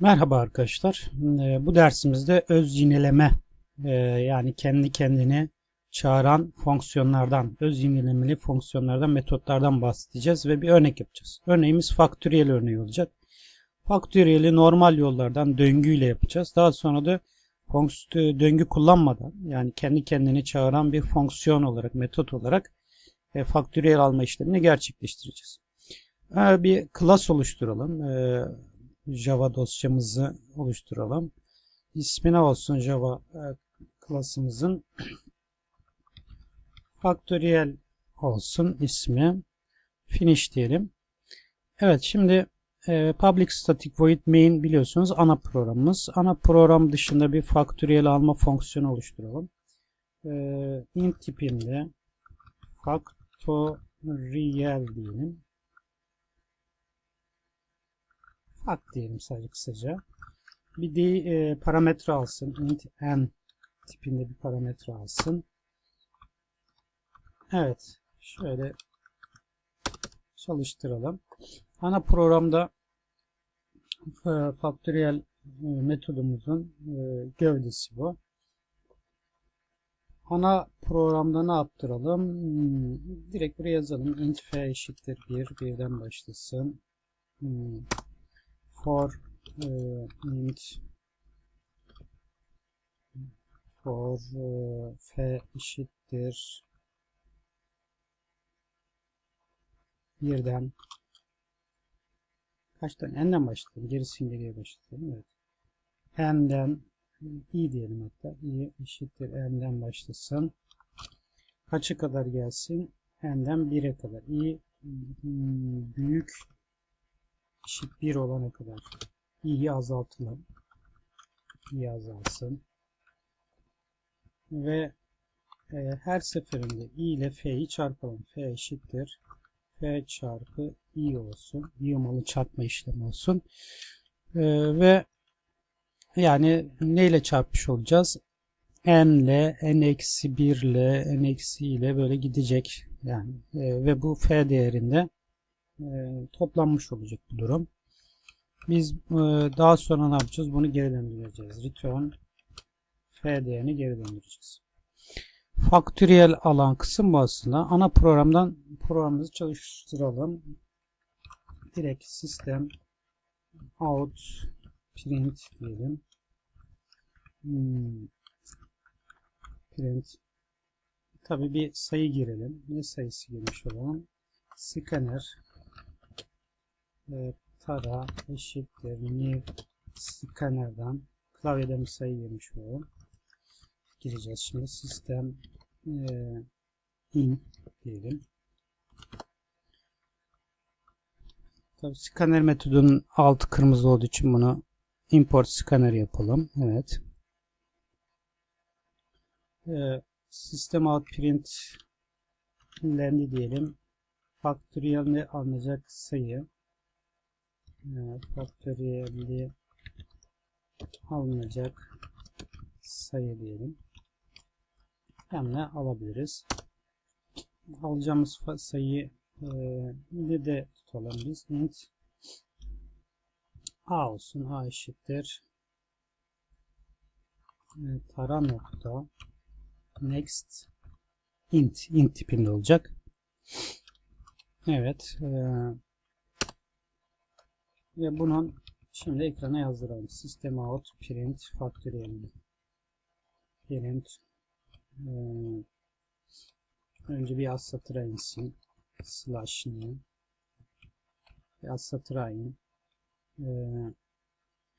Merhaba arkadaşlar. Ee, Bu dersimizde öz yineleme e, yani kendi kendine çağıran fonksiyonlardan, öz yinelemeli fonksiyonlardan, metotlardan bahsedeceğiz ve bir örnek yapacağız. Örneğimiz faktöriyel örneği olacak. Faktöriyeli normal yollardan döngüyle yapacağız. Daha sonra da fonks- döngü kullanmadan yani kendi kendine çağıran bir fonksiyon olarak, metot olarak e, faktöriyel alma işlemini gerçekleştireceğiz. Ee, Bir class oluşturalım. Java dosyamızı oluşturalım. İsmi ne olsun Java e, klasımızın? Faktöriyel olsun ismi. Finish diyelim. Evet şimdi e, public static void main biliyorsunuz ana programımız. Ana program dışında bir faktöriyel alma fonksiyonu oluşturalım. E, int tipinde faktöriyel diyelim. Fak diyelim sadece kısaca. Bir de e, parametre alsın. int n tipinde bir parametre alsın. Evet. Şöyle çalıştıralım. Ana programda e, faktöriyel e, metodumuzun e, gövdesi bu. Ana programda ne yaptıralım? Hmm, direkt buraya yazalım. int f eşittir 1. Birden başlasın. Hmm, for e, int for e, f eşittir. Birden. Kaç tane? N'den başlayalım gerisini geriye başlayalım evet. N'den i diyelim hatta. İ eşittir n'den başlasın. Kaça kadar gelsin? N'den 1'e kadar. İ hmm, büyük eşit 1 olana kadar i'yi azaltalım. i azalsın. Ve e, her seferinde i ile f'yi çarpalım. f eşittir. f çarpı i olsun. Yığmalı çarpma işlemi olsun. E, ve yani neyle çarpmış olacağız? n ile n eksi 1 ile n eksi ile böyle gidecek. Yani e, ve bu f değerinde e, toplanmış olacak bu durum. Biz e, daha sonra ne yapacağız? Bunu geri döndüreceğiz. Return f değerini geri döndüreceğiz. Faktöriyel alan kısım aslında. Ana programdan programımızı çalıştıralım. Direkt sistem out print diyelim. Hmm. Print Tabi bir sayı girelim. Ne sayısı girmiş olalım? Scanner e, tara eşittir new scanner'dan klavyeden bir sayı girmiş olalım. Gireceğiz şimdi sistem e, in diyelim. Tabi scanner metodunun altı kırmızı olduğu için bunu import scanner yapalım. Evet. E, system out print lendi diyelim. Faktöriyelini alınacak sayı faktöriyelli alınacak sayı diyelim. Hem alabiliriz. Alacağımız sayıyı e, ne de tutalım biz. int a olsun. a eşittir. E, tara nokta next int int tipinde olacak. Evet. E, ve bunun şimdi ekrana yazdıralım. System out print faktöriyelini. Print e, önce bir az satıra insin. Slash ne? Bir az satıra in.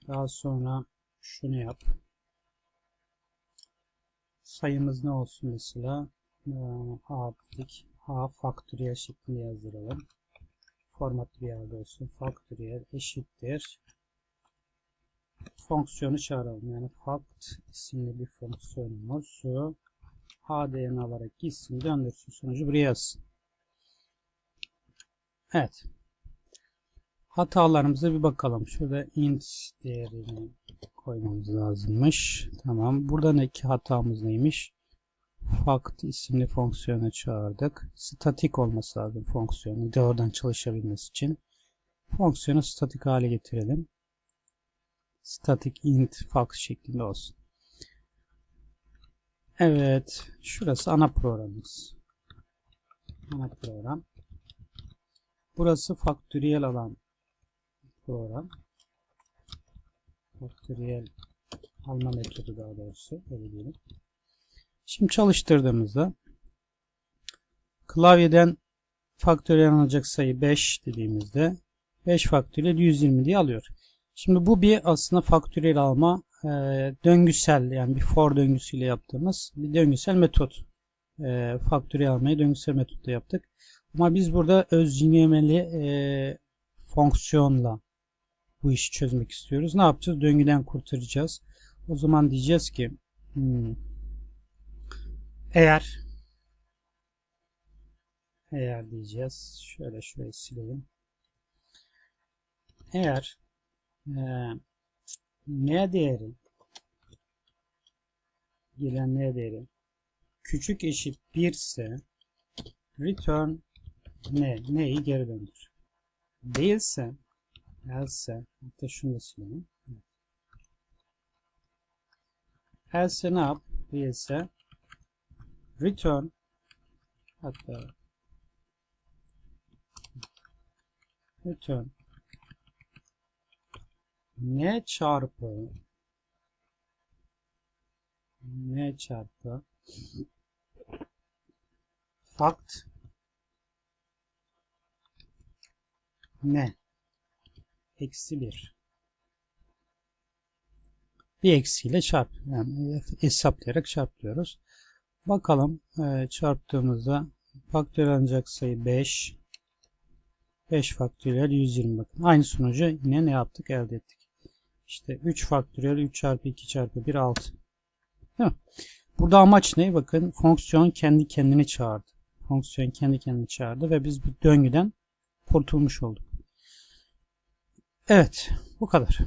Daha sonra şunu yap. Sayımız ne olsun mesela? E, A dedik. A faktöriyel şeklinde yazdıralım formatlı bir yerde olsun. Faktöriyel eşittir. Fonksiyonu çağıralım. Yani fact isimli bir fonksiyonumuz değerini alarak gitsin döndürsün sonucu buraya yazsın. Evet. Hatalarımıza bir bakalım. Şurada int değerini koymamız lazımmış. Tamam. Burada iki hatamız neymiş? Fact isimli fonksiyonu çağırdık. Statik olması lazım fonksiyonu doğrudan çalışabilmesi için. Fonksiyonu statik hale getirelim. static int fact şeklinde olsun. Evet. Şurası ana programımız. Ana program. Burası faktöriyel alan program. Faktöriyel alma metodu daha doğrusu. Öyle diyelim. Şimdi çalıştırdığımızda klavyeden faktöriyel alınacak sayı 5 dediğimizde 5 faktöriyel 120 diye alıyor. Şimdi bu bir aslında faktöriyel alma e, döngüsel yani bir for döngüsüyle yaptığımız bir döngüsel metot. E, faktöriyel almayı döngüsel metotla yaptık. Ama biz burada öz YML'i e, fonksiyonla bu işi çözmek istiyoruz. Ne yapacağız? Döngüden kurtaracağız. O zaman diyeceğiz ki hmm, eğer eğer diyeceğiz şöyle şurayı silelim. Eğer e, ne değeri gelen ne değeri küçük eşit 1 ise return ne neyi geri döndür. Değilse else hatta şunu da silelim. Else ne yap? Değilse return. Hatta. Return. Ne çarpı. Ne çarpı. Fact. Ne eksi 1 bir eksiyle çarp yani hesaplayarak çarpıyoruz. Bakalım e, çarptığımızda faktörlenecek sayı 5 5 faktöriyel 120 bakın. Aynı sonucu yine ne yaptık elde ettik. İşte 3 faktöriyel 3 çarpı 2 çarpı 1 6. Değil mi? Burada amaç ne? Bakın fonksiyon kendi kendini çağırdı. Fonksiyon kendi kendini çağırdı ve biz bu döngüden kurtulmuş olduk. Evet bu kadar.